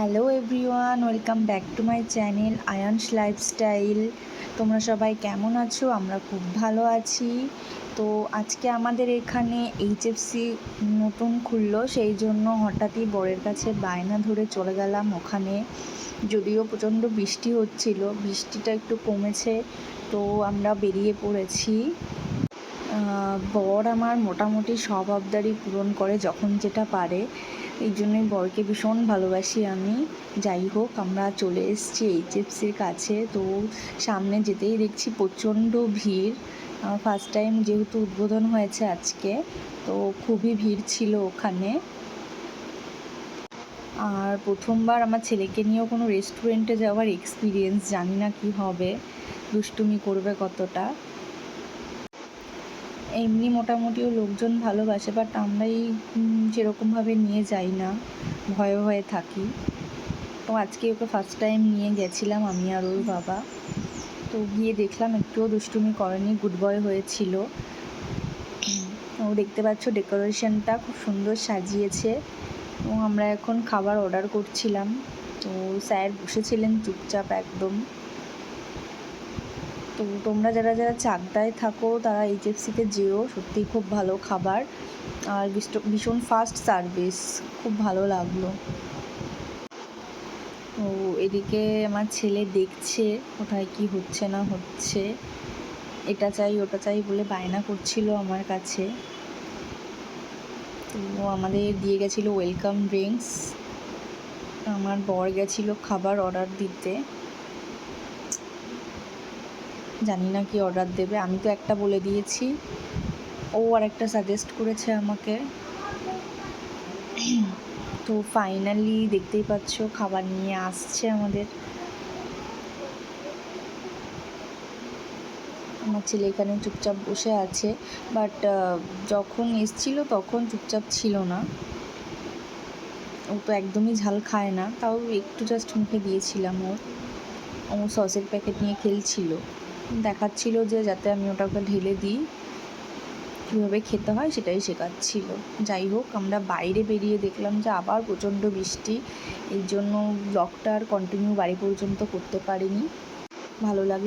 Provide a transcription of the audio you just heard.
Hello everyone, welcome back to my channel Ayan's lifestyle. তোমরা সবাই কেমন আছো? আমরা খুব ভালো আছি। তো আজকে আমাদের এখানে এইচএফসি নতুন খুললো, সেই জন্য হঠাৎই বরের কাছে বায়না ধরে চলে গেলাম ওখানে। যদিও প্রচণ্ড বৃষ্টি হচ্ছিল, বৃষ্টিটা একটু কমেছে, তো আমরা বেরিয়ে পড়েছি। বর আমার মোটামুটি সব পূরণ করে যখন যেটা পারে। এই জন্যই বরকে ভীষণ ভালোবাসি আমি। যাই হোক, আমরা চলে এসেছি এইচএফসির কাছে। তো সামনে যেতেই দেখছি প্রচণ্ড ভিড়। ফার্স্ট টাইম যেহেতু উদ্বোধন হয়েছে আজকে, তো খুবই ভিড় ছিল ওখানে। আর প্রথমবার আমার ছেলেকে নিয়েও কোনো রেস্টুরেন্টে যাওয়ার এক্সপিরিয়েন্স জানি না কি হবে। দুষ্টুমি করবে কতটা। এমনি মোটামুটিও লোকজন ভালোবাসে বাট আমরাই উম, সেরকমভাবে নিয়ে যাই না। ভয়ে ভয়ে থাকি। তো আজকে ওকে ফার্স্ট টাইম নিয়ে গেছিলাম আমি আর ওর বাবা। তো গিয়ে দেখলাম একটুও দুষ্টুমি করেনি গুড বয় হয়েছিল। ও দেখতে পাচ্ছ ডেকোরেশনটা খুব সুন্দর সাজিয়েছে। এবং আমরা এখন খাবার অর্ডার করছিলাম। তো স্যার বসেছিলেন চুপচাপ একদম। তো তোমরা যারা যারা চাকদায় থাকো, তারা এইচএফসিতে যেও। সত্যিই খুব ভালো খাবার। আর ভীষণ ফাস্ট সার্ভিস খুব ভালো লাগল। তো এদিকে আমার ছেলে দেখছে, কোথায় কি হচ্ছে না হচ্ছে। এটা চাই, ওটা চাই বলে বায়না করছিল আমার কাছে। তো আমাদের দিয়ে গেছিল ওয়েলকাম ড্রিঙ্কস আমার বর গেছিল খাবার অর্ডার দিতে। জানি না কি অর্ডার দেবে। আমি তো একটা বলে দিয়েছি। ও আর একটা সাজেস্ট করেছে আমাকে। তো ফাইনালি দেখতেই পাচ্ছ, খাবার নিয়ে আসছে আমাদের। আমার ছেলে এখানে চুপচাপ বসে আছে বাট যখন এসছিল তখন চুপচাপ ছিল না। ও তো একদমই ঝাল খায় না, তাও একটু জাস্ট মুখে দিয়েছিলাম ওর। ও সসের প্যাকেট নিয়ে খেলছিল। দেখাচ্ছিল যে যাতে আমি ওটাকে ঢেলে দিই, কীভাবে খেতে হয় সেটাই শেখাচ্ছিল। যাই হোক, আমরা বাইরে বেরিয়ে দেখলাম যে আবার প্রচণ্ড বৃষ্টি, এর জন্য ব্লগটা আর কন্টিনিউ বাড়ি পর্যন্ত করতে পারিনি। ভালো লাগলে